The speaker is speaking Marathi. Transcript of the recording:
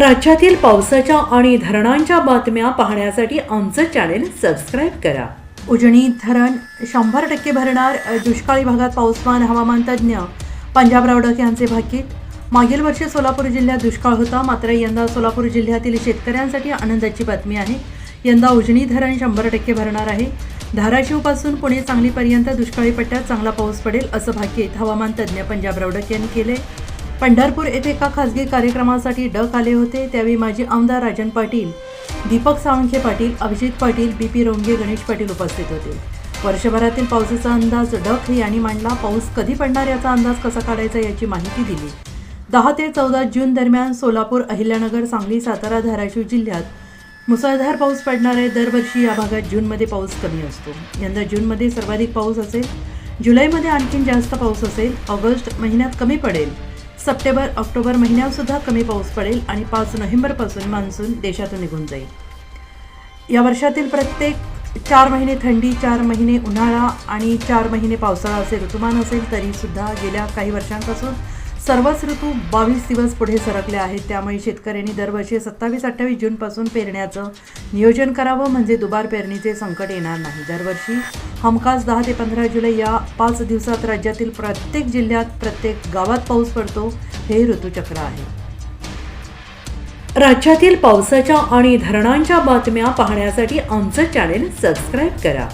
राज्यातील पावसाच्या आणि धरणांच्या बातम्या पाहण्यासाठी आमचं चॅनेल सबस्क्राईब करा. उजनी धरण शंभर टक्के भरणार दुष्काळी भागात पाऊसमान हवामान तज्ज्ञ पंजाब रावडक यांचे भाकीत. मागील वर्षी सोलापूर जिल्ह्यात दुष्काळ होता मात्र यंदा सोलापूर जिल्ह्यातील शेतकऱ्यांसाठी आनंदाची बातमी आहे. यंदा उजनी धरण शंभर टक्के भरणार आहे. धाराशिवपासून पुणे सांगलीपर्यंत दुष्काळी पट्ट्यात चांगला पाऊस पडेल असं भाकीत हवामान तज्ज्ञ पंजाब रावडक यांनी केले पंढरपूर येथे एका खासगी कार्यक्रमासाठी डक आले होते. त्यावेळी माजी आमदार राजन पाटील दीपक साळुंखे पाटील अभिजित पाटील बी पी रोंगे गणेश पाटील उपस्थित होते. वर्षभरातील पावसाचा अंदाज डक यांनी मांडला. पाऊस कधी पडणार याचा अंदाज कसा काढायचा याची माहिती दिली. दहा ते चौदा जून दरम्यान सोलापूर अहिल्यानगर सांगली सातारा धाराशिव जिल्ह्यात मुसळधार पाऊस पडणार आहे. दरवर्षी या भागात जूनमध्ये पाऊस कमी असतो. यंदा जूनमध्ये सर्वाधिक पाऊस असेल. जुलैमध्ये आणखीन जास्त पाऊस असेल. ऑगस्ट महिन्यात कमी पडेल. सप्टेंबर ऑक्टोबर महिन्यात सुद्धा कमी पाऊस पडेल आणि पाच नोव्हेंबरपासून मान्सून देशातून निघून जाईल. या वर्षातील प्रत्येक चार महिने थंडी चार महिने उन्हाळा आणि चार महिने पावसाळा असे ऋतुमान असेल तरीसुद्धा गेल्या काही वर्षांपासून सर्वच ऋतू बावीस दिवस पुढे सरकले आहेत. त्यामुळे शेतकऱ्यांनी दरवर्षी सत्तावीस अठ्ठावीस जूनपासून पेरण्याचं नियोजन करावं म्हणजे दुबार पेरणीचे संकट येणार नाही. दरवर्षी हमखास दहा ते पंधरा जुलै या पाच दिवसात राज्यातील प्रत्येक जिल्ह्यात प्रत्येक गावात पाऊस पडतो हे ऋतूचक्र आहे. राज्यातील पावसाच्या आणि धरणांच्या बातम्या पाहण्यासाठी आमचं चॅनेल सबस्क्राईब करा.